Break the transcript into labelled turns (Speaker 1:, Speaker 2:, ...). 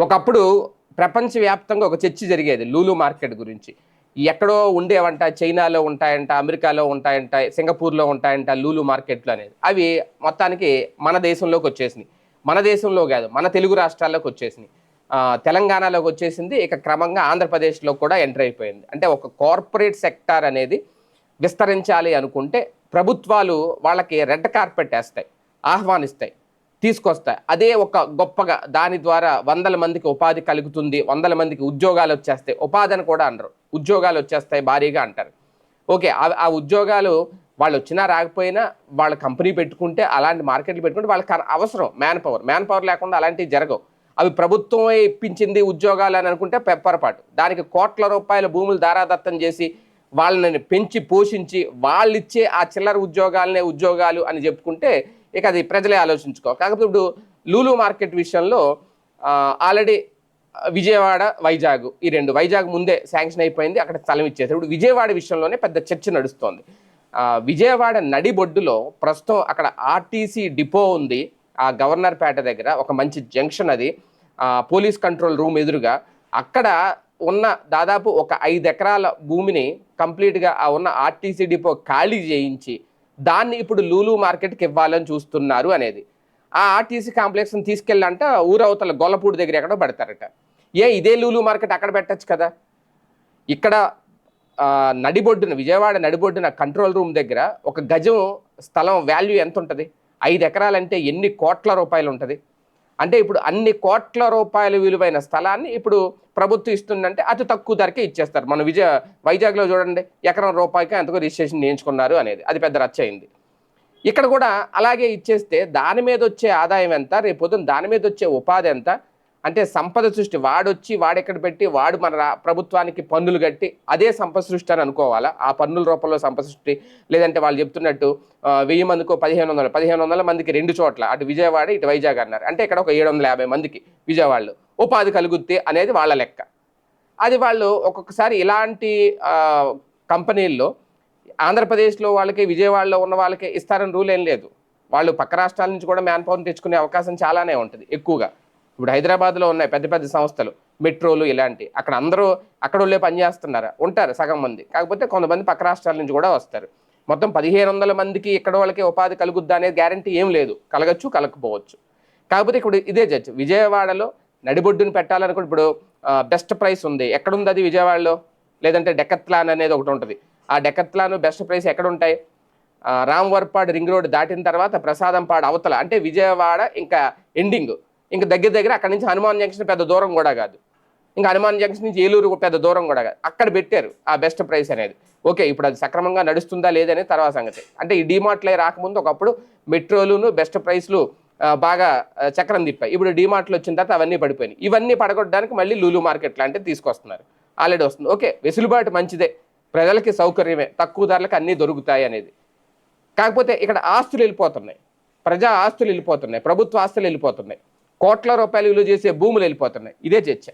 Speaker 1: ఒకప్పుడు ప్రపంచవ్యాప్తంగా ఒక చర్చ జరిగేది లూలు మార్కెట్ గురించి. ఎక్కడో ఉండేవంట చైనాలో ఉంటాయంట అమెరికాలో ఉంటాయంట సింగపూర్లో ఉంటాయంట లూలు మార్కెట్లు అనేది. అవి మొత్తానికి మన దేశంలోకి వచ్చేసినాయి. మన దేశంలో కాదు మన తెలుగు రాష్ట్రాల్లోకి వచ్చేసినాయి. తెలంగాణలోకి వచ్చేసింది ఇక క్రమంగా ఆంధ్రప్రదేశ్లో కూడా ఎంటర్ అయిపోయింది. అంటే ఒక కార్పొరేట్ సెక్టార్ అనేది విస్తరించాలి అనుకుంటే ప్రభుత్వాలు వాళ్ళకి రెడ్ కార్పెట్ వేస్తాయి ఆహ్వానిస్తాయి. తీసుకొస్తాయి. అదే ఒక గొప్పగా దాని ద్వారా వందల మందికి ఉపాధి కలుగుతుంది వందల మందికి ఉద్యోగాలు వచ్చేస్తాయి. ఉపాధి అని కూడా అనరు. ఉద్యోగాలు వచ్చేస్తాయి భారీగా అంటారు. ఓకే ఆ- ఆ ఉద్యోగాలు వాళ్ళు వచ్చినా రాకపోయినా వాళ్ళ కంపెనీ పెట్టుకుంటే అలాంటి మార్కెట్లు పెట్టుకుంటే వాళ్ళకి అవసరం మ్యాన్ పవర్ మ్యాన్ పవర్ లేకుండా అలాంటివి జరగవు. అవి ప్రభుత్వమే ఇప్పించింది ఉద్యోగాలు అని అనుకుంటే పె- పొరపాటు. దానికి కోట్ల రూపాయల భూములు దారాదత్తం చేసి వాళ్ళని పెంచి పోషించి వాళ్ళిచ్చే ఆ చిల్లర ఉద్యోగాలనే ఉద్యోగాలు అని చెప్పుకుంటే ఇక అది ప్రజలే ఆలోచించుకో. కాకపోతే ఇప్పుడు లూలు మార్కెట్ విషయంలో ఆల్రెడీ విజయవాడ వైజాగ్ ఈ రెండు. వైజాగ్ ముందే శాంక్షన్ అయిపోయింది అక్కడ స్థలం ఇచ్చేసారు ఇప్పుడు విజయవాడ విషయంలోనే పెద్ద చర్చ నడుస్తోంది. విజయవాడ నడిబొడ్డులో ప్రస్తుతం అక్కడ ఆర్టీసీ డిపో ఉంది. ఆ గవర్నర్ పేట దగ్గర ఒక మంచి జంక్షన్ అది. పోలీస్ కంట్రోల్ రూమ్ ఎదురుగా అక్కడ ఉన్న దాదాపు ఒక ఐదు ఎకరాల భూమిని కంప్లీట్గా ఆ ఉన్న ఆర్టీసీ డిపో ఖాళీ చేయించి దాన్ని ఇప్పుడు లూలు మార్కెట్కి ఇవ్వాలని చూస్తున్నారు అనేది. ఆ ఆర్టీసీ కాంప్లెక్స్ని తీసుకెళ్ళంట ఊరవతల గొల్లపూడి దగ్గర ఎక్కడో పెడతారట. ఏ ఇదే లూలు మార్కెట్ అక్కడ పెట్టచ్చు కదా? ఇక్కడ నడిబొడ్డున విజయవాడ నడిబొడ్డున కంట్రోల్ రూమ్ దగ్గర ఒక గజం స్థలం వాల్యూ ఎంత ఉంటుంది ఐదు ఎకరాలంటే ఎన్ని కోట్ల రూపాయలు ఉంటుంది అంటే ఇప్పుడు అన్ని కోట్ల రూపాయల విలువైన స్థలాన్ని ఇప్పుడు ప్రభుత్వం ఇస్తుందంటే అతి తక్కువ ధరకే ఇచ్చేస్తారు. మన విజయ వైజాగ్లో చూడండి ఎకరం రూపాయికి ఎంతకో రిజిస్ట్రేషన్ చేయించుకున్నారు అనేది. అది పెద్ద రచ్చ అయింది. ఇక్కడ కూడా అలాగే ఇచ్చేస్తే దాని మీద వచ్చే ఆదాయం ఎంత రేపు పొద్దున్న దాని మీద వచ్చే ఉపాధి ఎంత అంటే సంపద సృష్టి వాడొచ్చి వాడెక్కడ పెట్టి వాడు మన రా- ప్రభుత్వానికి పన్నులు కట్టి అదే సంపద సృష్టి అని అనుకోవాలా? ఆ పన్నుల రూపంలో సంపద సృష్టి లేదంటే వాళ్ళు చెప్తున్నట్టు వెయ్యి మందికో పదిహేను వందలు పదిహేను వందల మందికి రెండు చోట్ల అటు విజయవాడ ఇటు వైజాగ్ అన్నారు. అంటే ఇక్కడ ఒక ఏడు వందల యాభై మందికి విజయవాడలో. ఉపాధి కలుగుద్ది అనేది వాళ్ళ లెక్క. అది వాళ్ళు ఒక్కొక్కసారి ఇలాంటి కంపెనీల్లో ఆంధ్రప్రదేశ్లో వాళ్ళకి విజయవాడలో ఉన్న వాళ్ళకి ఇస్తారని రూల్ ఏం లేదు. వాళ్ళు పక్క రాష్ట్రాల నుంచి కూడా మ్యాన్ పవర్ని తెచ్చుకునే అవకాశం చాలానే ఉంటుంది ఎక్కువగా. ఇప్పుడు హైదరాబాద్లో ఉన్నాయి పెద్ద పెద్ద సంస్థలు మెట్రోలు ఇలాంటి. అక్కడ అందరూ అక్కడ వాళ్ళే పనిచేస్తున్నారు ఉంటారు సగం మంది. కాకపోతే కొంతమంది పక్క రాష్ట్రాల నుంచి కూడా వస్తారు. మొత్తం పదిహేను వందల మందికి ఇక్కడ వాళ్ళకి ఉపాధి కలుగుద్దా అనేది గ్యారంటీ ఏం లేదు. కలగచ్చు కలగకపోవచ్చు. కాకపోతే ఇప్పుడు ఇదే జడ్జ్ విజయవాడలో నడిబొడ్డుని పెట్టాలనుకుంటే ఇప్పుడు బెస్ట్ ప్రైస్ ఉంది. ఎక్కడుంది అది విజయవాడలో? లేదంటే డెకత్లాన్ అనేది ఒకటి ఉంటుంది. ఆ డెకత్లాన్ బెస్ట్ ప్రైస్ ఎక్కడ ఉంటాయి ఆ, రామ్వర్పాడు రింగ్ రోడ్ దాటిన తర్వాత ప్రసాదంపాడు అవతల. అంటే విజయవాడ ఇంకా ఎండింగ్ ఇంకా దగ్గర దగ్గర అక్కడ నుంచి హనుమాన్ జంక్షన్ పెద్ద దూరం కూడా కాదు. ఇంకా హనుమాన్ జంక్షన్ నుంచి ఏలూరు పెద్ద దూరం కూడా కాదు. అక్కడ పెట్టారు ఆ బెస్ట్ ప్రైస్ అనేది. ఓకే ఇప్పుడు అది సక్రమంగా నడుస్తుందా లేదనేది తర్వాత సంగతి. అంటే ఈ డిమార్ట్లే రాకముందు ఒకప్పుడు మెట్రోలును బెస్ట్ ప్రైస్లు బాగా చక్రం తిప్పాయి. ఇప్పుడు డిమార్ట్లు వచ్చిన తర్వాత అవన్నీ పడిపోయినాయి. ఇవన్నీ పడగొట్టడానికి మళ్ళీ లూలు మార్కెట్ లాంటివి తీసుకొస్తున్నారు. ఆల్రెడీ వస్తుంది. ఓకే వెసులుబాటు మంచిదే. ప్రజలకి సౌకర్యమే. తక్కువ ధరలకు అన్నీ దొరుకుతాయి అనేది. కాకపోతే ఇక్కడ ఆస్తులు వెళ్ళిపోతున్నాయి. ప్రజా ఆస్తులు వెళ్ళిపోతున్నాయి. ప్రభుత్వ ఆస్తులు వెళ్ళిపోతున్నాయి. కోట్ల రూపాయలు విలువ చేసే భూములు వెళ్ళిపోతున్నాయి. ఇదే చర్చ.